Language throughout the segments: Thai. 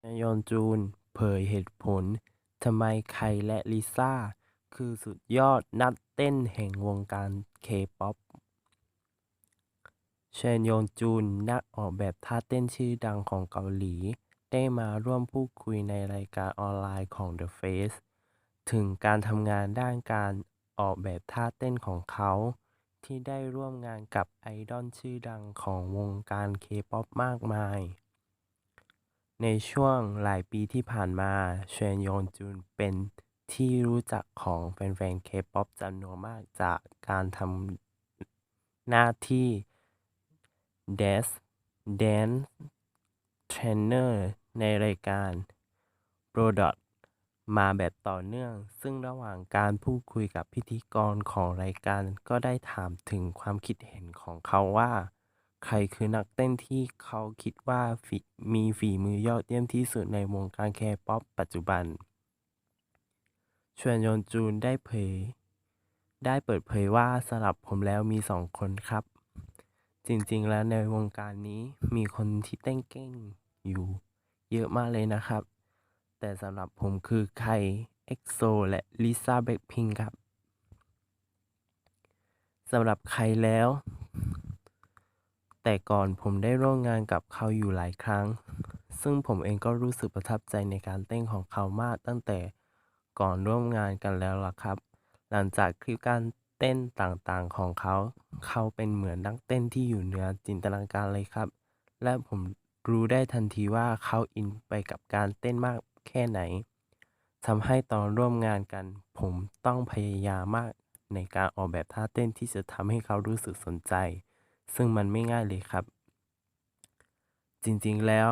แจยอนจูนเผยเหตุผลทำไมไคและลิซ่า คือสุดยอดนักเต้นแห่งวงการเคป๊อปแชนยอนจูนนักออกแบบท่าเต้นชื่อดังของเกาหลี ได้มาร่วมพูดคุยในรายการออนไลน์ของ The Face ถึงการทำงานด้านการออกแบบท่าเต้นของเขา ที่ได้ร่วมงานกับไอดอลชื่อดังของวงการเคป๊อปมากมาย ในช่วงหลายปีที่ผ่านมาแชนยอนจูนเป็นที่รู้จักของแฟนๆเคป๊อปจำนวนมากจากการทำหน้าที่ Dance Dance Trainer ในรายการ Product มาแบบต่อเนื่อง ซึ่งระหว่างการพูดคุยกับพิธีกรของรายการก็ได้ถามถึงความคิดเห็นของเขาว่า ใครคือนักเต้นที่เขาคิดว่ามีฝีมือยอดเยี่ยมที่สุดในวงการเคป๊อปปัจจุบัน ชวนยนจูนได้เผย ได้เปิดเผยว่าสำหรับผมแล้วมีสองคนครับ จริงๆแล้วในวงการนี้มีคนที่เต้นเก่งอยู่ เยอะมากเลยนะครับ แต่สำหรับผมคือไคเอ็กโซและลิซ่าแบ็คพิงครับสำหรับใครแล้ว แต่ก่อนผมได้ร่วมงานกับเขาอยู่หลายครั้ง ซึ่งผมเองก็รู้สึกประทับใจในการเต้นของเขามากตั้งแต่ก่อนร่วมงานกันแล้วล่ะครับ หลังจากคลิปการเต้นต่างๆของเขา เขาเป็นเหมือนนักเต้นที่อยู่เหนือจินตนาการเลยครับ และผมรู้ได้ทันทีว่าเขาอินไปกับการเต้นมากแค่ไหนทำให้ตอนร่วมงานกัน ผมต้องพยายามมากในการออกแบบท่าเต้นที่จะทำให้เขารู้สึกสนใจ ซึ่งมันไม่ง่ายเลยครับ จริงๆแล้ว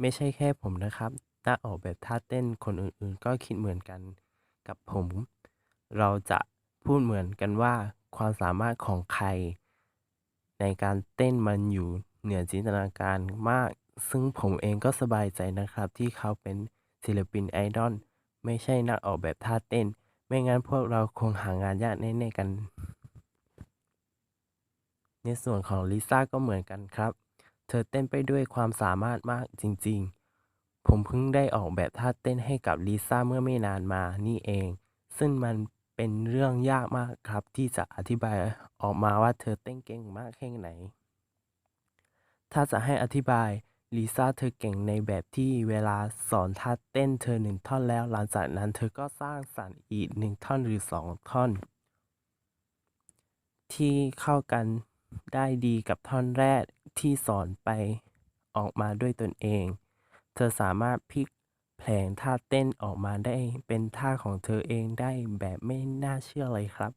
ไม่ใช่แค่ผมนะครับนักออกแบบท่าเต้นคนอื่นๆ ก็คิดเหมือนกันกับผม เราจะพูดเหมือนกันว่าความสามารถของใคร ในการเต้นมันอยู่เหนือจินตนาการมาก ซึ่งผมเองก็สบายใจนะครับ ที่เขาเป็นศิลปินไอดอลไม่ใช่นักออกแบบท่าเต้น ไม่งั้นพวกเราคงหางานยากแน่ๆกัน ในส่วนของลิซ่าก็เหมือนกันครับ เธอเต้นไปด้วยความสามารถมากจริงๆ ผมเพิ่งได้ออกแบบท่าเต้นให้กับลิซ่าเมื่อไม่นานมานี่เอง ซึ่งมันเป็นเรื่องยากมากครับ ที่จะอธิบายออกมาว่าเธอเต้นเก่งมากแค่ไหน ถ้าจะให้อธิบายลิซ่าเธอเก่งในแบบที่เวลาสอนท่าเต้นเธอหนึ่งท่อนแล้ว หลังจากนั้นเธอก็สร้างสรรค์อีกหนึ่งท่อนหรือสองท่อน ที่เข้ากัน ได้ดีกับท่อนแรกที่สอนไปออกมาด้วยตนเอง เธอสามารถพลิกแผลงท่าเต้นออกมาได้เป็นท่าของเธอเองได้แบบไม่น่าเชื่อเลยครับ